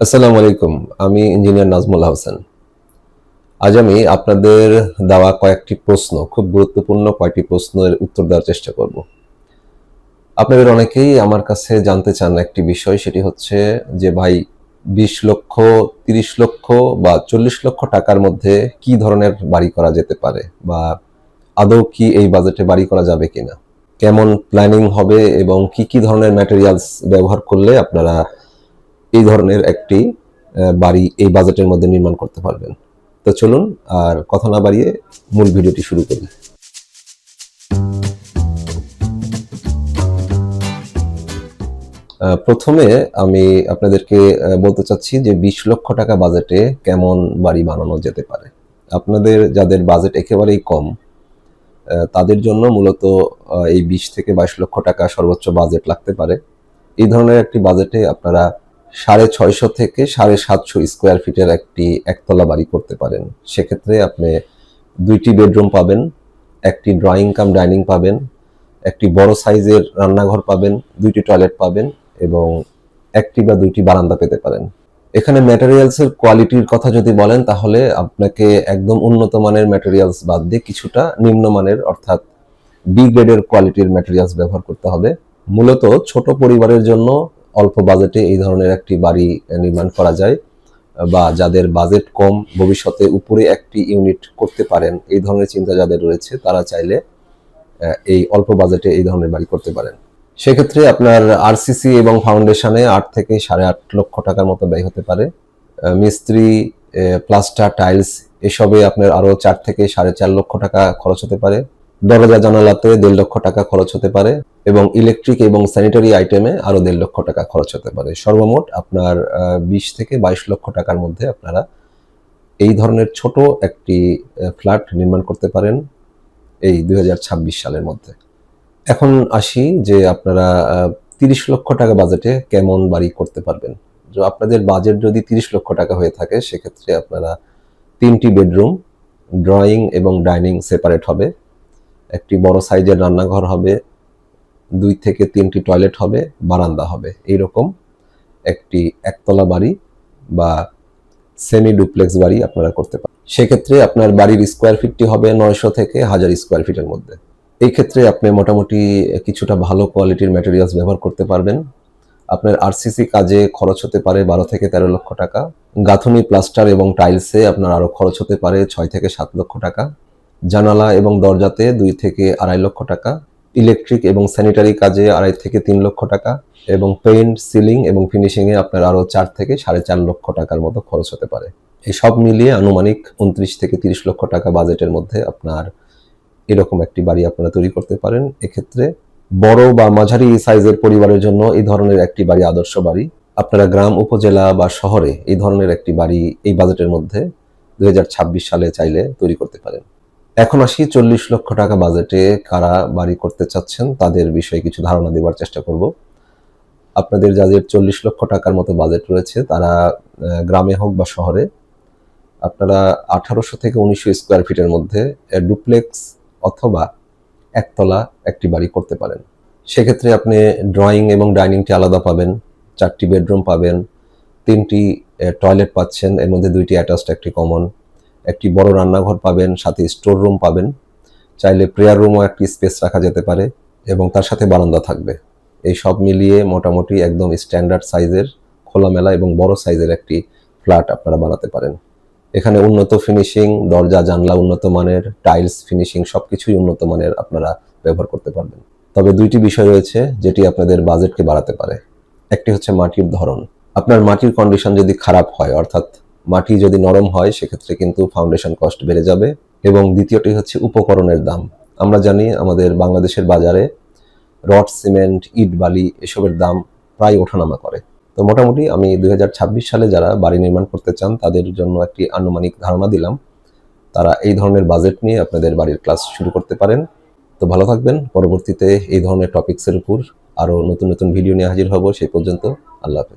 আসসালামু আলাইকুম, আমি ইঞ্জিনিয়ার নাজমুল হোসেন। আজ আমি আপনাদের দেওয়া কয়েকটি প্রশ্ন, খুব গুরুত্বপূর্ণ কয়েকটি প্রশ্নের উত্তর দেওয়ার চেষ্টা করব। আপনাদের অনেকেই আমার কাছে জানতে চান একটি বিষয়, সেটি হচ্ছে যে ভাই, বিশ লক্ষ, তিরিশ লক্ষ বা চল্লিশ লক্ষ টাকার মধ্যে কি ধরনের বাড়ি করা যেতে পারে? বা আদৌ কি এই বাজেটে বাড়ি করা যাবে কিনা? কেমন প্ল্যানিং হবে এবং কি কি ধরনের ম্যাটেরিয়ালস ব্যবহার করলে আপনারা এই ধরনের একটি বাড়ি এই বাজেটের মধ্যে নির্মাণ করতে পারবেন। তো চলুন আর কথা না বাড়িয়ে মূল ভিডিওটি শুরু করি। প্রথমে আমি আপনাদেরকে বলতে চাচ্ছি যে বিশ লক্ষ টাকা বাজেটে কেমন বাড়ি বানানো যেতে পারে। আপনাদের যাদের বাজেট একেবারেই কম তাদের জন্য মূলত এই বিশ থেকে বাইশ লক্ষ টাকা সর্বোচ্চ বাজেট লাগতে পারে। এই ধরনের একটি বাজেটে আপনারা সাড়ে ছয়শো থেকে সাড়ে সাতশো স্কোয়ার ফিটের একটি একতলা বাড়ি করতে পারেন। সেক্ষেত্রে আপনি দুইটি বেডরুম পাবেন, একটি ড্রয়িং কাম ডাইনিং পাবেন, একটি বড় সাইজের রান্নাঘর পাবেন, দুইটি টয়লেট পাবেন এবং একটি বা দুইটি বারান্দা পেতে পারেন। এখানে ম্যাটেরিয়ালসের কোয়ালিটির কথা যদি বলেন, তাহলে আপনাকে একদম উন্নত মানের ম্যাটেরিয়ালস বাদ দিয়ে কিছুটা নিম্নমানের অর্থাৎ বি গ্রেডের কোয়ালিটির ম্যাটেরিয়ালস ব্যবহার করতে হবে। মূলত ছোট পরিবারের জন্য অল্প বাজেটে এই ধরনের একটি বাড়ি নির্মাণ করা যায়, বা যাদের বাজেট কম ভবিষ্যতে উপরে একটি ইউনিট করতে পারেন, এই ধরনের চিন্তা যাদের রয়েছে তারা চাইলে এই অল্প বাজেটে এই ধরনের বাড়ি করতে পারেন। সেক্ষেত্রে আপনার আরসিসি এবং ফাউন্ডেশনে আট থেকে সাড়ে আট লক্ষ টাকার মতো ব্যয় হতে পারে। মিস্ত্রি প্লাস্টার, টাইলস, এসবে আপনার আরও চার থেকে সাড়ে চার লক্ষ টাকা খরচ হতে পারে। দরজা জানালাতে দেড় লক্ষ টাকা খরচ হতে পারে। এবং ইলেকট্রিক এবং স্যানিটারি আইটেমে আরও দেড় লক্ষ টাকা খরচ হতে পারে। সর্বমোট আপনার বিশ থেকে বাইশ লক্ষ টাকার মধ্যে আপনারা এই ধরনের ছোট একটি ফ্ল্যাট নির্মাণ করতে পারেন এই দু হাজার ছাব্বিশ সালের মধ্যে। এখন আসি যে আপনারা তিরিশ লক্ষ টাকা বাজেটে কেমন বাড়ি করতে পারবেন। আপনাদের বাজেট যদি তিরিশ লক্ষ টাকা হয়ে থাকে, সেক্ষেত্রে আপনারা তিনটি বেডরুম ড্রয়িং এবং ডাইনিং সেপারেট হবে। একটি বড় সাইজের রান্নাঘর হবে দুই থেকে তিনটি টয়লেট হবে, বারান্দা হবে। এইরকম একটি একতলা বাড়ি বা সেমি ডুপ্লেক্স বাড়ি আপনারা করতে পারেন। সেক্ষেত্রে আপনার বাড়ির স্কোয়ার ফিটটি হবে নয়শো থেকে হাজার স্কোয়ার ফিটের মধ্যে। এই ক্ষেত্রে আপনি মোটামুটি কিছুটা ভালো কোয়ালিটির ম্যাটেরিয়ালস ব্যবহার করতে পারবেন। আপনার আরসিসি কাজে খরচ হতে পারে বারো থেকে তেরো লক্ষ টাকা। গাঁথুনি প্লাস্টার এবং টাইলসে আপনার আরও খরচ হতে পারে ছয় থেকে সাত লক্ষ টাকা। জানালা এবং দরজাতে দুই থেকে আড়াই লক্ষ টাকা। ইলেকট্রিক এবং স্যানিটারি কাজে আড়াই থেকে তিন লক্ষ টাকা এবং পেইন্ট, সিলিং এবং ফিনিশিংয়ে আপনার আরও চার থেকে সাড়ে চার লক্ষ টাকার মতো খরচ হতে পারে। এই সব মিলিয়ে আনুমানিক উনত্রিশ থেকে তিরিশ লক্ষ টাকা বাজেটের মধ্যে আপনার এরকম একটি বাড়ি আপনারা তৈরি করতে পারেন। এক্ষেত্রে বড় বা মাঝারি সাইজের পরিবারের জন্য এই ধরনের একটি বাড়ি আদর্শ বাড়ি। আপনারা গ্রাম, উপজেলা বা শহরে এই ধরনের একটি বাড়ি এই বাজেটের মধ্যে দুই হাজার ছাব্বিশ সালে চাইলে তৈরি করতে পারেন। এখন আসি চল্লিশ লক্ষ টাকা বাজেটে কারা বাড়ি করতে চাচ্ছেন, তাদের বিষয়ে কিছু ধারণা দেওয়ার চেষ্টা করব। আপনাদের যাদের চল্লিশ লক্ষ টাকার মতো বাজেট রয়েছে, তারা গ্রামে হোক বা শহরে, আপনারা আঠারোশো থেকে উনিশশো স্কোয়ার ফিটের মধ্যে ডুপ্লেক্স অথবা একতলা একটি বাড়ি করতে পারেন। সেক্ষেত্রে আপনি ড্রয়িং এবং ডাইনিংটি আলাদা পাবেন, চারটি বেডরুম পাবেন, তিনটি টয়লেট পাচ্ছেন, এর মধ্যে দুইটি অ্যাটাচড, একটি কমন। একটি বড় রান্নাঘর পাবেন, সাথে স্টোর রুম পাবেন। চাইলে প্রেয়ার রুমও একটি স্পেস রাখা যেতে পারে এবং তার সাথে বারান্দা থাকবে। এই সব মিলিয়ে মোটামুটি একদম স্ট্যান্ডার্ড সাইজের খোলামেলা এবং বড় সাইজের একটি ফ্ল্যাট আপনারা বানাতে পারেন। এখানে উন্নত ফিনিশিং দরজা, জানলা উন্নত মানের টাইলস ফিনিশিং সবকিছুই উন্নত মানের আপনারা ব্যবহার করতে পারবেন। তবে দুইটি বিষয় রয়েছে যেটি আপনাদের বাজেটকে বাড়াতে পারে। একটি হচ্ছে মাটির ধরন। আপনার মাটির কন্ডিশন যদি খারাপ হয়, অর্থাৎ মাটি যদি নরম হয়, সেক্ষেত্রে কিন্তু ফাউন্ডেশন কস্ট বেড়ে যাবে এবং দ্বিতীয়টি হচ্ছে উপকরণের দাম। আমরা জানি আমাদের বাংলাদেশের বাজারে রড, সিমেন্ট, ইট, বালি এসবের দাম প্রায় ওঠানামা করে। তো মোটামুটি আমি দু হাজার ছাব্বিশ সালে যারা বাড়ি নির্মাণ করতে চান, তাদের জন্য একটি আনুমানিক ধারণা দিলাম। তারা এই ধরনের বাজেট নিয়ে আপনাদের বাড়ির ক্লাস শুরু করতে পারেন। তো ভালো থাকবেন। পরবর্তীতে এই ধরনের টপিকসের উপর আরও নতুন নতুন ভিডিও নিয়ে হাজির হব। সেই পর্যন্ত আল্লাহ হাফেজ।